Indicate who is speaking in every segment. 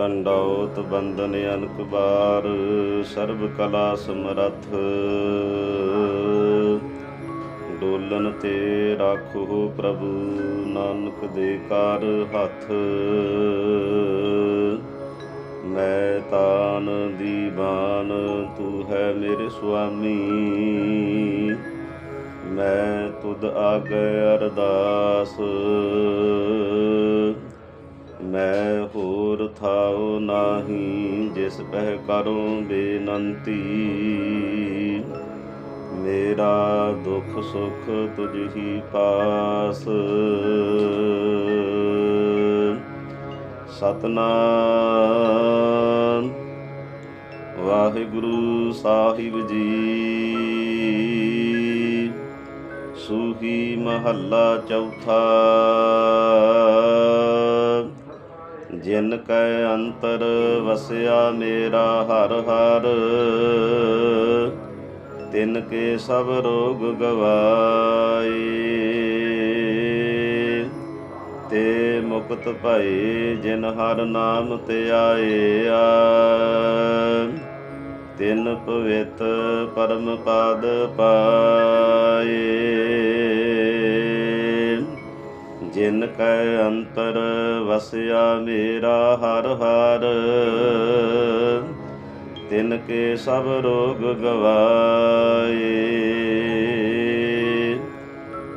Speaker 1: ਡੰਡਾਉਤ ਬੰਦਨ ਅਨਕ ਬਾਰ, ਸਰਬ ਕਲਾ ਸਮਰਥ। ਡੋਲਨ ਤੇ ਰਾਖੋ ਪ੍ਰਭੂ, ਨਾਨਕ ਦੇ ਕਰ ਹੱਥ। ਮੈਂ ਤਾਨ ਦੀਵਾਨ, ਤੂੰ ਹੈ ਮੇਰੇ ਸੁਆਮੀ। ਮੈਂ ਤੁਧ ਆਗੇ ਅਰਦਾਸ। ਮੈਂ ਹੋਰ ਥਾਉ ਨਾਹੀ, ਜਿਸ ਪਹਿ ਕਰੂੰ ਬੇਨੰਤੀ। ਮੇਰਾ ਦੁੱਖ ਸੁਖ ਤੁਝ ਹੀ ਪਾਸ। ਸਤਨਾਮ। ਵਾਹਿਗੁਰੂ ਸਾਹਿਬ ਜੀ। ਸੂਹੀ ਮਹੱਲਾ ਚੌਥਾ। ਜਿਨ ਕੈ ਅੰਤਰ ਵਸਿਆ ਮੇਰਾ ਹਰ ਹਰ, ਤਿਨ ਕੇ ਸਭ ਰੋਗ ਗਵਾਏ। ਤੇ ਮੁਕਤ ਭਏ ਜਿਨ ਹਰ ਨਾਮ ਤੇ ਆਏ ਤਿਨ ਪਵਿੱਤ ਪਰਮ ਪਦ ਪਾਏ। ਜਿਨ ਕੈ ਅੰਤਰ ਵਸਿਆ ਮੇਰਾ ਹਰ ਹਰ, ਤਿਨ ਕੇ ਸਭ ਰੋਗ ਗਵਾਏ।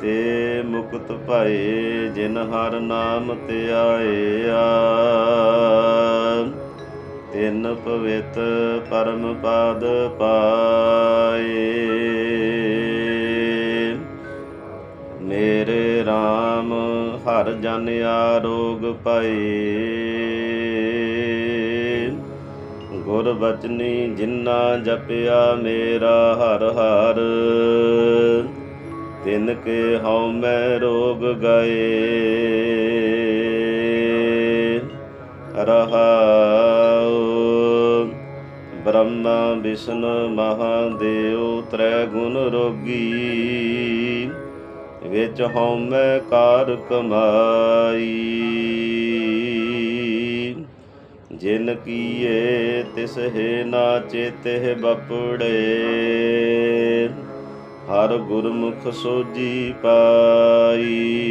Speaker 1: ਤੇ ਮੁਕਤ ਭਏ ਜਿਨ ਹਰ ਨਾਮ ਤੇ ਆਏ ਤਿਨ ਪਵਿੱਤ ਪਰਮ ਪਦ ਪਾਏ। ਮੇਰੇ RAM ਹਰ ਜਨ ਆਰੋਗ ਪਏ ਗੁਰ ਬਚਨੀ ਜਿਨਾ ਜਪਿਆ ਮੇਰਾ ਹਰ ਹਰ। ਤਿਨ ਕੇ ਹਉ ਮੈਂ ਰੋਗ ਗਏ। ਰਹਾਉ। ਬ੍ਰਹਮਾ ਵਿਸ਼ਨ ਮਹਾਦੇਵ, ਤ੍ਰੈ ਗੁਣ ਰੋਗੀ। ਵਿੱਚ ਹਉ ਕਾਰ ਕਮਾਈ। ਜਿਨ ਕੀਏ ਤਿਸ ਹੈ ਨਾ ਚੇਤੇ ਬਪੜੇ। ਹਰ ਗੁਰਮੁਖ ਸੋਜੀ ਪਾਈ।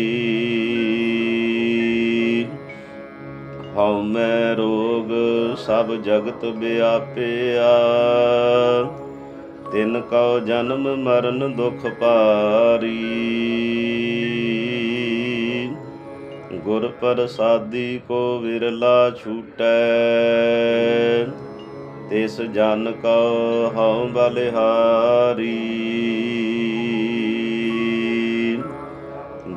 Speaker 1: ਹਉ ਮੈਂ ਰੋਗ ਸਭ ਜਗਤ ਵਿਆਪਿਆ ਤਿਨ ਕਉ ਜਨਮ ਮਰਨ ਦੁਖ ਪਾਰੀ। ਗੁਰ ਪ੍ਰਸਾਦੀ ਕੋ ਵਿਰਲਾ ਛੂਟੈ, ਤਿਸ ਜਨ ਕਉ ਹਉ ਬਲਿਹਾਰੀ।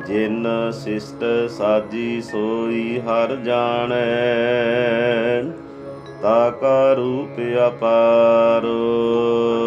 Speaker 1: ਜਿਨ ਸਿਸ਼ਟ ਸਾਜੀ ਸੋਈ ਹਰ ਜਾਣੈ, ਤਾ ਕਾ ਰੂਪ ਅਪਾਰੋ।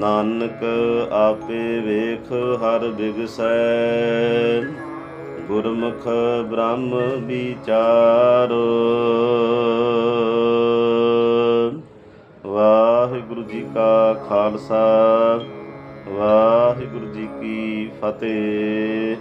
Speaker 1: ਨਾਨਕ ਆਪੇ ਵੇਖ ਹਰ ਬਿਗਸੈ। ਗੁਰਮੁਖ ਬ੍ਰਹਮ ਵਿਚਾਰੋ। ਵਾਹਿਗੁਰੂ ਜੀ ਕਾ ਖਾਲਸਾ, ਵਾਹਿਗੁਰੂ ਜੀ ਕੀ ਫਤਿਹ।